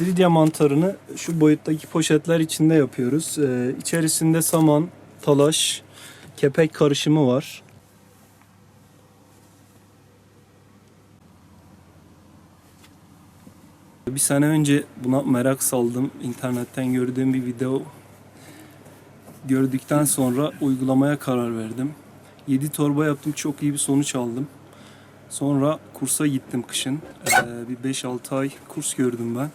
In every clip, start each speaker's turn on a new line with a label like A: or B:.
A: İstiridye mantarını şu boyuttaki poşetler içinde yapıyoruz. Ee, içerisinde saman, talaş, kepek karışımı var. Bir sene önce buna merak saldım. İnternetten gördüğüm bir video gördükten sonra uygulamaya karar verdim. 7 torba yaptım. Çok iyi bir sonuç aldım. Sonra kursa gittim kışın. Ee, bir 5-6 ay kurs gördüm ben.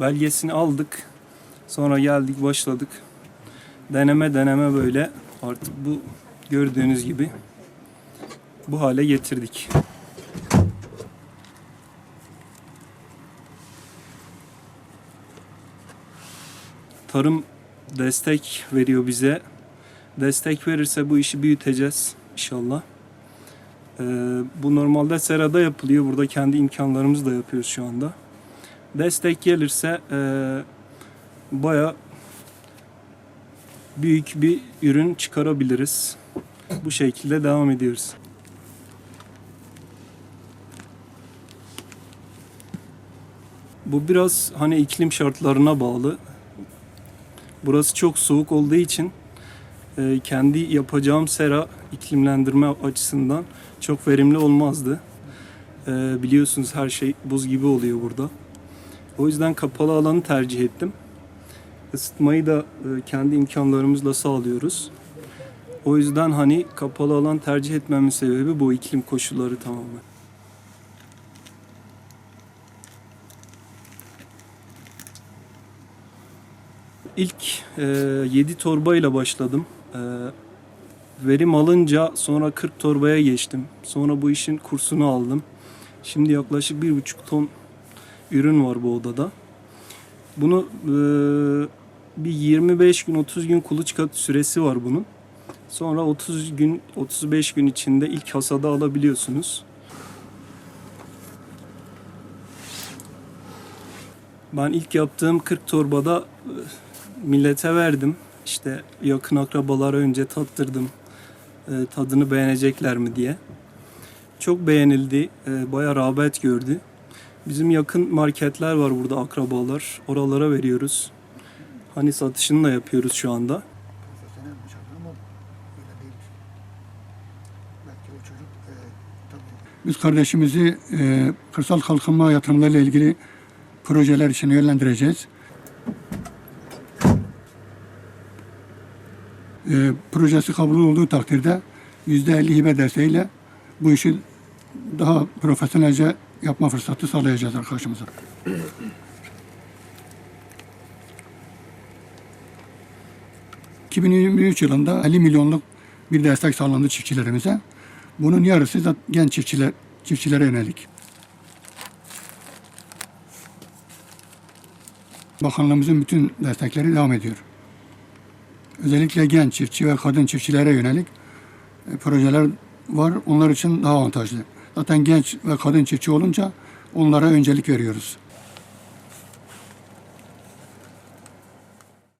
A: Belgesini aldık. Sonra geldik başladık. Deneme deneme böyle artık bu gördüğünüz gibi bu hale getirdik. Tarım destek veriyor bize. Destek verirse bu işi büyüteceğiz inşallah. Ee, bu normalde serada yapılıyor. Burada kendi imkanlarımızla yapıyoruz şu anda. Destek gelirse e, baya büyük bir ürün çıkarabiliriz. Bu şekilde devam ediyoruz. Bu biraz hani iklim şartlarına bağlı. Burası çok soğuk olduğu için e, kendi yapacağım sera iklimlendirme açısından çok verimli olmazdı. E, biliyorsunuz her şey buz gibi oluyor burada. O yüzden kapalı alanı tercih ettim. Isıtmayı da e, kendi imkanlarımızla sağlıyoruz. O yüzden hani kapalı alan tercih etmemin sebebi bu iklim koşulları tamamen. İlk e, 7 torbayla başladım. E, verim alınca sonra 40 torbaya geçtim. Sonra bu işin kursunu aldım. Şimdi yaklaşık 1,5 ton ürün var bu odada. Bunu e, bir 25 gün 30 gün kuluçka süresi var bunun. Sonra 30 gün 35 gün içinde ilk hasada alabiliyorsunuz. Ben ilk yaptığım 40 torbada e, millete verdim. İşte yakın akrabalara önce tattırdım. E, tadını beğenecekler mi diye. Çok beğenildi. E, bayağı rağbet gördü. Bizim yakın marketler var burada akrabalar. Oralara veriyoruz. Hani satışını da yapıyoruz şu anda.
B: Biz kardeşimizi e, kırsal kalkınma yatırımlarıyla ilgili projeler için yönlendireceğiz. E, projesi kabul olduğu takdirde yüzde elli hibe desteğiyle bu işi daha profesyonelce yapma fırsatı sağlayacağız arkadaşımıza. ...2023 yılında 50 milyonluk bir destek sağlandı çiftçilerimize. Bunun yarısı da genç çiftçiler, çiftçilere yönelik. Bakanlığımızın bütün destekleri devam ediyor. Özellikle genç çiftçi ve kadın çiftçilere yönelik e, projeler var. Onlar için daha avantajlı. Zaten genç ve kadın çiftçi olunca onlara öncelik veriyoruz.